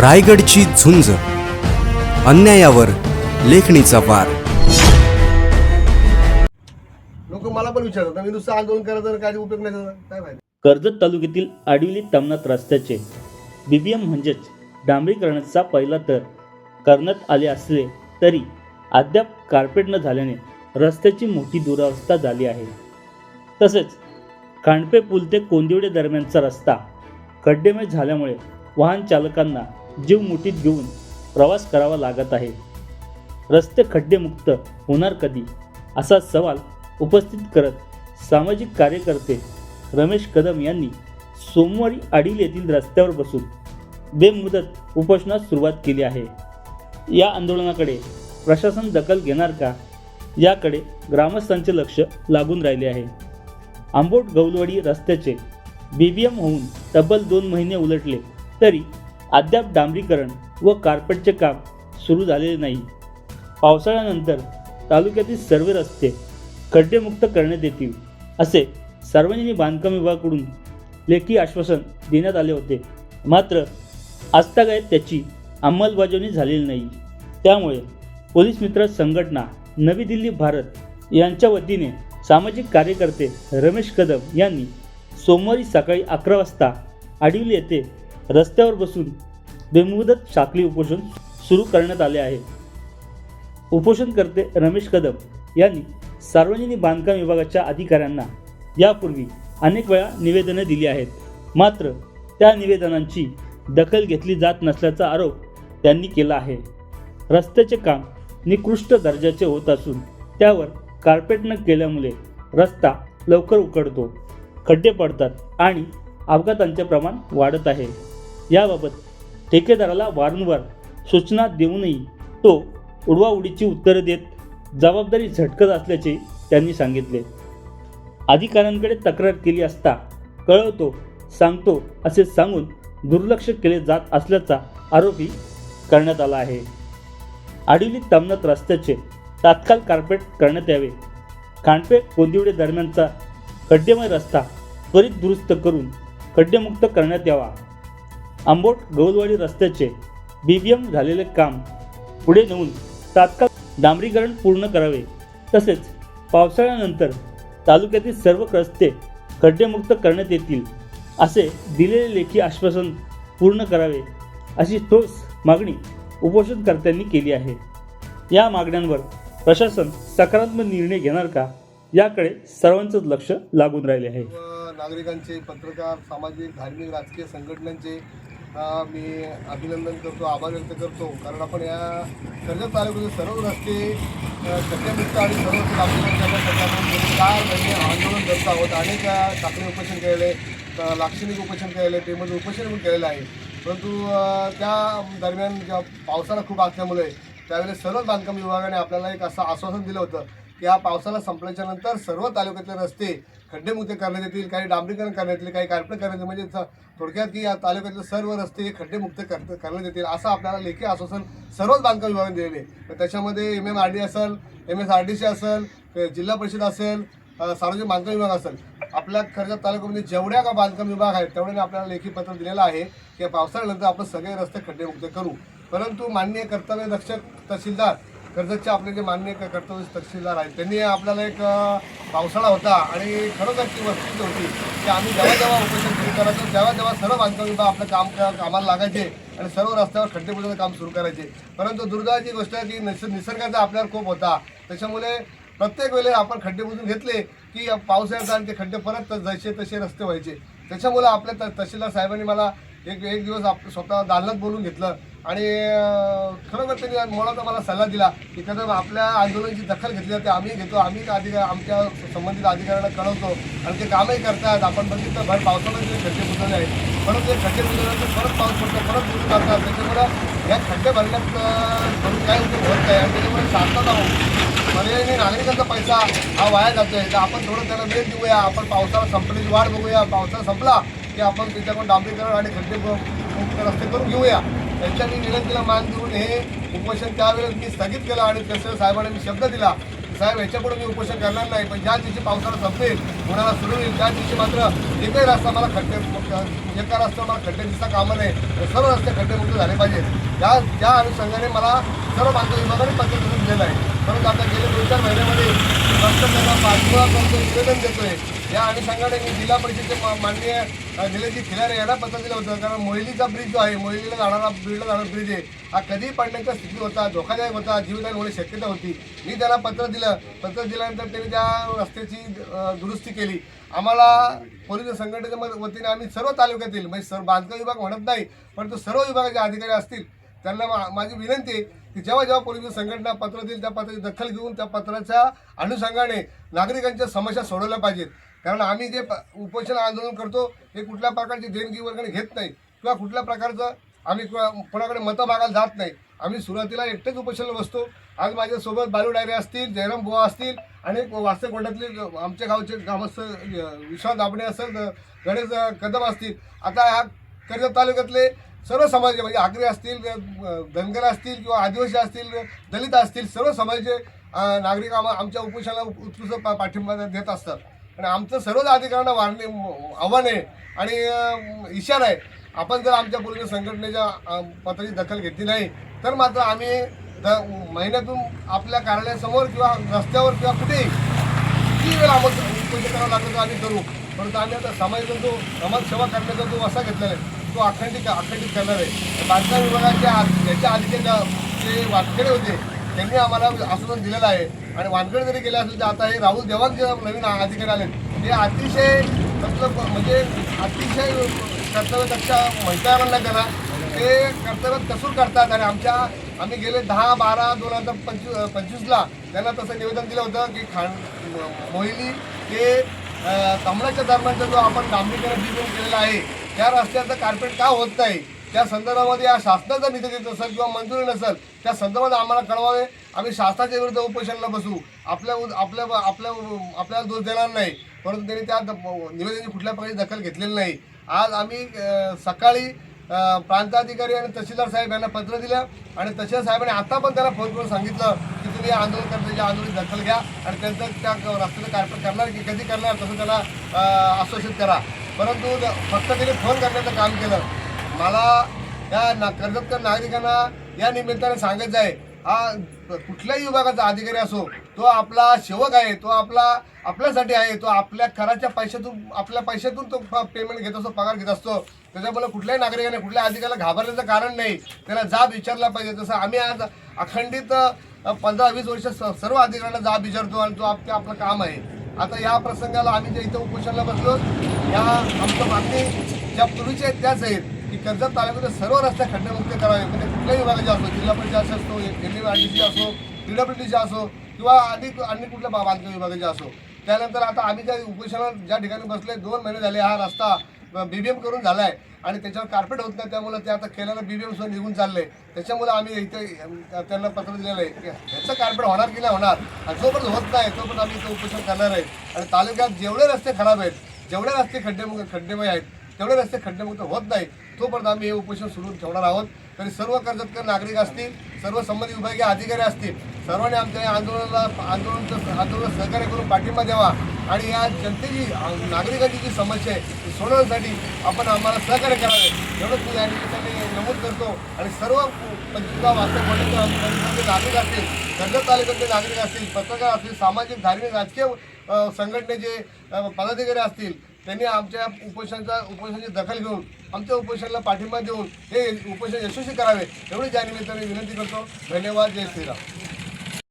रायगडची झुंज. अन्यायावर लेखणीचा वार. लोक मला पण विचारतात मी नुसतं आंदोलन करायचं काय उपयोग नाही त्याचा. काय कर्जत तालुक्यातील आडिवली तमनाथ रस्त्याचे बीबीएम म्हणजेच डांबरीकरणाचा पहिला तर करण्यात आले असले तरी अद्याप कार्पेट न झाल्याने रस्त्याची मोठी दुरावस्था झाली आहे. तसेच खांडपे पूल ते कोंदिवडे दरम्यानचा रस्ता खड्डेमय झाल्यामुळे वाहन चालकांना जीव मुठीत घेऊन प्रवास करावा लागत आहे. रस्ते खड्डेमुक्त होणार कधी? असा सवाल उपस्थित करत सामाजिक कार्यकर्ते रमेश कदम यांनी सोमवारी आडील येथील रस्त्यावर बसून बेमुदत उपोषणास सुरुवात केली आहे. या आंदोलनाकडे प्रशासन दखल घेणार का? याकडे ग्रामस्थांचे लक्ष लागून राहिले आहे. आंबोट गौलवाडी रस्त्याचे बी बी एम होऊन तब्बल दोन महिने उलटले तरी अद्याप डांबरीकरण व कार्पेटचे काम सुरू झालेले नाही. पावसाळ्यानंतर तालुक्यातील सर्व रस्ते खड्डेमुक्त करण्यात येतील असे सार्वजनिक बांधकाम विभागाकडून लेखी आश्वासन देण्यात आले होते. मात्र आजतागायत त्याची अंमलबजावणी झालेली नाही. त्यामुळे पोलीस मित्र संघटना नवी दिल्ली भारत यांच्या वतीने सामाजिक कार्यकर्ते रमेश कदम यांनी सोमवारी सकाळी अकरा वाजता आडिवली येथे रस्त्यावर बसून बेमुदत साखळी उपोषण सुरू करण्यात आले आहे. उपोषणकर्ते रमेश कदम यांनी सार्वजनिक बांधकाम विभागाच्या अधिकाऱ्यांना यापूर्वी अनेक वेळा निवेदने दिली आहेत. मात्र त्या निवेदनांची दखल घेतली जात नसल्याचा आरोप त्यांनी केला आहे. रस्त्याचे काम निकृष्ट दर्जाचे होत असून त्यावर कार्पेट न केल्यामुळे रस्ता लवकर उकडतो खड्डे पडतात आणि अपघातांचे प्रमाण वाढत आहे. याबाबत ठेकेदाराला वारंवार सूचना देऊनही तो उडवाउडीची उत्तरे देत जबाबदारी झटकत असल्याचे त्यांनी सांगितले. अधिकाऱ्यांकडे तक्रार केली असता कळवतो सांगतो असे सांगून दुर्लक्ष केले जात असल्याचा आरोपही करण्यात आला आहे. आडिवली तमनात रस्त्याचे तात्काळ कार्पेट करण्यात यावे. खांडपे कोंदिवडे दरम्यानचा खड्डेमय रस्ता त्वरित दुरुस्त करून खड्डेमुक्त करण्यात यावा. आंबोट गौलवाडी रस्त्याचे बीबीएम झालेले काम पुढे नेऊन तात्काळ डांबरीकरण पूर्ण करावे. तसेच पावसाळ्यानंतर तालुक्यातील सर्व रस्ते खड्डेमुक्त करण्यात येतील असे दिलेले लेखी आश्वासन पूर्ण करावे अशी ठोस मागणी उपोषणकर्त्यांनी केली आहे. या मागण्यांवर प्रशासन सकारात्मक निर्णय घेणार का याकडे सर्वांचंच लक्ष लागून राहिले आहे. नागरिकांचे पत्रकार सामाजिक धार्मिक राजकीय संघटनांचे मी अभिनंदन करतो आभार व्यक्त करतो. कारण आपण या कर्जत तालुक्यातील सर्व रस्ते अ, आणि सर्व चार महिने आंदोलन करत आहोत. अनेक वेळा उपोषण केलेले लाक्षणिक उपोषण केलेले टेमध्ये उपोषण पण केलेलं आहे. परंतु त्या दरम्यान ज्या पावसाळा खूप असल्यामुळे त्यावेळेस सर्व बांधकाम विभागाने आपल्याला एक असं आश्वासन दिलं होतं या पावसाला संपल्याच्या नंतर सर्व तालुक्यातले रस्ते खड्डेमुक्त करण्यात येतील काही डांबरीकरण करण्यात येतील काही कार्पेट करण्यात येतील. म्हणजे थोडक्यात की या तालुक्यातले सर्व रस्ते हे खड्डेमुक्त कर करण्यात येतील असं आपल्याला लेखी आश्वासन सर्वच बांधकाम विभागाने दिलेले आहे. त्याच्यामध्ये एम एम आर डी असेल M S R D C असेल जिल्हा परिषद असेल सार्वजनिक बांधकाम विभाग असेल. आपल्या कर्जत तालुक्यामध्ये जेवढ्या का बांधकाम विभाग आहेत तेवढ्याने आपल्याला लेखी पत्र दिलेलं आहे की पावसाळ्यानंतर आपण सगळे रस्ते खड्डेमुक्त करू. परंतु माननीय कर्तव्यदक्ष तहसीलदार कर्जतचे आपले जे मान्य कर्तव्य तहसीलदार आहेत त्यांनी आपल्याला एक पावसाळा होता आणि खरोखर ती वस्तू होती की आम्ही जेव्हा जेव्हा उपोषण सुरू करायचो तेव्हा तेव्हा सर्व बांधकाम विभाग आपलं काम कामाला लागायचे आणि सर्व रस्त्यावर खड्डे बुजवण्याचं काम सुरू करायचे. परंतु दुर्दैवाची गोष्ट आहे की निस निसर्गाचा आपल्यावर खूप होता. त्याच्यामुळे प्रत्येक वेळेला आपण खड्डे बुजून घेतले की पावसाळ्याचा आणि ते खड्डे परत जसे तसे रस्ते व्हायचे. त्याच्यामुळे आपल्या त तहसीलदार साहेबांनी मला एक एक दिवस आप स्वतः दालनात बोलून घेतलं. आणि खरोखर त्यांनी मुळात मला सल्ला दिला की कदम आपल्या आंदोलनाची दखल घेतली जाते आम्ही घेतो आम्ही अधिकार आमच्या संबंधित अधिकाऱ्यांना कळवतो आणि ते कामही करतात. आपण बघितलं भर पावसानं जे खड्डे बुजवले आहेत परत ते खड्डे बुजवल्यानंतर परत पाऊस पडतो परत बुजून करतात त्याच्यामुळं या खड्डे भरण्यात काय उपयोग होत नाही. आणि त्याच्यामुळे शांतता आहोत पर्यायी नागरिकांचा पैसा हा वाया जातोय. तर आपण थोडं त्याला वेळ देऊया. आपण पावसाळा संपण्याची वाट बघूया. पावसाळा संपला की आपण त्याच्याकडून डांबरीकरण आणि खड्डे मुक्त रस्ते करून घेऊया. त्यांच्यानी निरंतीला विनंतीला मान देऊन हे उपोषण त्यावेळेस मी स्थगित केलं आणि तसं साहेबांना मी शब्द दिला. साहेब याच्यापुढे मी उपोषण करणार नाही पण ज्या दिवशी पावसाळा संपेल कोणाला सुरू होईल त्या दिवशी मात्र एकही रस्ता मला खड्डे एका रस्त्यावर मला खड्डे दिसता कामा नाही तर सर्व रस्ते खड्डेमुक्त झाले पाहिजेत. त्या त्या अनुषंगाने मला सर्व बांधकाम विभागाने पत्र दिलेलं आहे. परंतु आता गेले दोन चार महिने त्यांना पाठपुरावा करतो निवेदन देतोय या अनुषंगाने मी जिल्हा परिषदेचे माननीय जिल्ह्याची निलेशजी खिलारे यांना पत्र दिलं होतं कारण मोहिलीचा ब्रिज जो आहे मोहिलीला जाणारा ब्रिजला जाणारा ब्रिज आहे हा कधी पडण्याच्या स्थिती होता धोकादायक होता जीवितहानी होण्याची शक्यता होती. मी त्यांना पत्र दिलं. पत्र दिल्यानंतर त्यांनी त्या रस्त्याची दुरुस्ती केली. आम्हाला पोलीस संघटनेच्या वतीने आम्ही सर्व तालुक्यातील म्हणजे सर्व बांधकाम विभाग म्हणत नाही परंतु सर्व विभागाचे अधिकारी असतील त्यांना मा- माझी विनंती आहे की जेव्हा जेव्हा पोलीस संघटना पत्र देईल त्या पत्राची दखल घेऊन त्या पत्राच्या अनुषंगाने नागरिकांच्या समस्या सोडवल्या पाहिजेत. कारण आम्ही जे प- उपोषण आंदोलन करतो हे कुठल्या प्रकारची देणगी वर्गणी घेत नाही. किंवा कुठल्या प्रकारचं आम्ही कोणाकडे मतं मागायला जात नाही. आम्ही सुरुवातीला एकटेच उपोषणाला बसतो. आज माझ्यासोबत बालू डायरे असतील जयराम बुवा असतील आणि वास्तव कोंडातले आमच्या गावचे ग्रामस्थ विश्वास दाबणे असेल गणेश कदम असतील. आता ह्या कर्जत तालुक्यातले सर्व समाज म्हणजे आगरी असतील धनगर असतील किंवा आदिवासी असतील दलित असतील सर्व समाजाचे नागरिक आम्हा आमच्या उपोषणाला उत्कृष्ट पा- पाठिंबा देत असतात. आणि आमचं सर्वच अधिकाऱ्यांना वाढणे आव्हान आहे. आणि इशारा आहे. आपण जर आमच्या पूर्ण संघटनेच्या पत्राची दखल घेतली नाही तर मात्र आम्ही द महिन्यातून आपल्या कार्यालयासमोर किंवा रस्त्यावर किंवा कुठेही किती वेळ आम्हाला उपोषण करावं लागलं तर आम्ही करू. परंतु आम्ही आता समाजाचा जो समाजसेवा करण्याचा जो वसा घेतलेला आहे तो अखंडित अखंडित करणार आहे. बांधकाम विभागाचे आ- याच्या आधी जे वानखेडे होते त्यांनी आम्हाला आश्वासन दिलेलं आहे. आणि वानखेडे जरी गेले असेल तर आता हे राहुल देवान जे नवीन अधिकारी आले ते अतिशय मतलब म्हणजे अतिशय कर्तव्यदक्ष म्हणता येणार नाही त्याला. ते कर्तव्य कसूर करतात? आणि आमच्या आम्ही गेले दहा बारा दोन हजार पंचवीस पंचवीसला त्यांना तसं निवेदन दिलं होतं की खाण मोहिनी मोहिली ते कमळाच्या दरम्यानचा जो आपण डांबरीकरण डिझाईन केलेला आहे त्या रस्त्याचं कार्पेट का होत नाही? त्या संदर्भामध्ये या शासनाचा निधी देत असेल किंवा मंजुरी नसेल त्या संदर्भात आम्हाला कळवावे. आम्ही शासनाच्या विरुद्ध उपोषणाला बसू. आपल्या उद- आपल्या आपल्या आपल्याला दोष देणार नाही. परंतु त्यांनी त्या निवेदनाची कुठल्या प्रकारची दखल घेतलेली नाही. आज आम्ही सकाळी प्रांताधिकारी आणि तहसीलदार साहेब यांना पत्र दिलं आणि तहसीलदार साहेबांनी आता पण त्यांना फोन करून सांगितलं की तुम्ही या आंदोलनकर्त्याच्या आंदोलन दखल घ्या आणि त्यांचं त्या रस्त्याचं कार्पेट करणार की कधी करणार तसं त्याला आश्वासित करा. परंतु फक्त त्यांनी फोन करण्याचं काम केलं. मला या ना कर्जतकर नागरिकांना या निमित्ताने सांगायचं आहे हा कुठल्याही विभागाचा अधिकारी असो तो आपला सेवक आहे तो आपला आपल्यासाठी आहे तो आपल्या कराच्या पैशातून आपल्या पैशातून तो पेमेंट घेत असतो पगार घेत असतो. त्याच्यामुळे कुठल्याही नागरिकाने कुठल्या अधिकाऱ्याला घाबरण्याचं कारण नाही. त्याला जाब विचारला पाहिजे. तसं आम्ही आज अखंडित पंधरा वीस वर्ष सर्व अधिकाऱ्यांना जाब विचारतो आणि तो आप- ते आपलं काम आहे. आता या प्रसंगाला आम्ही जे इथं उपोषणाला बसलो या आमच्या मागणी ज्या पूर्वीच्या आहेत त्याच आहेत. की कर्जत तालुक्यातील सर्व रस्ते खड्डेमुक्त करावे. म्हणजे कुठल्याही विभागाचे असो जिल्हा परिषद असो M M R D C असो पी डब्ल्यू डी असो किंवा अधिक अन्य कुठल्या बांधकाम विभागाचे असो. त्यानंतर आता आम्ही ज्या उपोषणात ज्या ठिकाणी बसले दोन महिने झाले हा रस्ता बीबीएम करून झाला आहे आणि त्याच्यावर कार्पेट होत नाही त्यामुळे ते आता केल्यानं बीबीएम सुद्धा निघून चालले त्याच्यामुळे आम्ही इथे त्यांना पत्र दिलेलं आहे. की ह्याचं कार्पेट होणार की नाही होणार? आणि जोपर्यंत होत नाही तोपर्यंत आम्ही इथं उपोषण करणार आहे. आणि तालुक्यात जेवढे रस्ते खराब आहेत जेवढे रस्ते खड्डे खड्डेमय आहेत तेवढे रस्ते खड्डेमुक्त होत नाही. तोपर्यंत आम्ही हे उपोषण सुरू ठेवणार आहोत. तरी सर्व कर्जतकर नागरिक असतील सर्व संबंधित विभागीय अधिकारी असतील सर्वांनी आमच्या या आंदोलनाला आंदोलन आंदोलन सहकार्य करून पाठिंबा द्यावा. आणि या जनतेची नागरिकांची जी समस्या आहे ती सोडवण्यासाठी आपण आम्हाला सहकार्य करावे. एवढंच मी या निमित्ताने नमूद करतो. आणि सर्व पंचवीस गाव वास्तव नागरिक असतील कर्जत तालुक्यातले नागरिक असतील पत्रकार असतील सामाजिक धार्मिक राजकीय संघटनेचे पदाधिकारी असतील त्यांनी आमच्या उपोषणाचा उपोषणाची दखल घेऊन आमच्या उपोषणाला पाठिंबा देऊन हे उपोषण यशस्वी करावे. एवढी या निमित्ताने विनंती करतो. धन्यवाद. जय श्रीराम.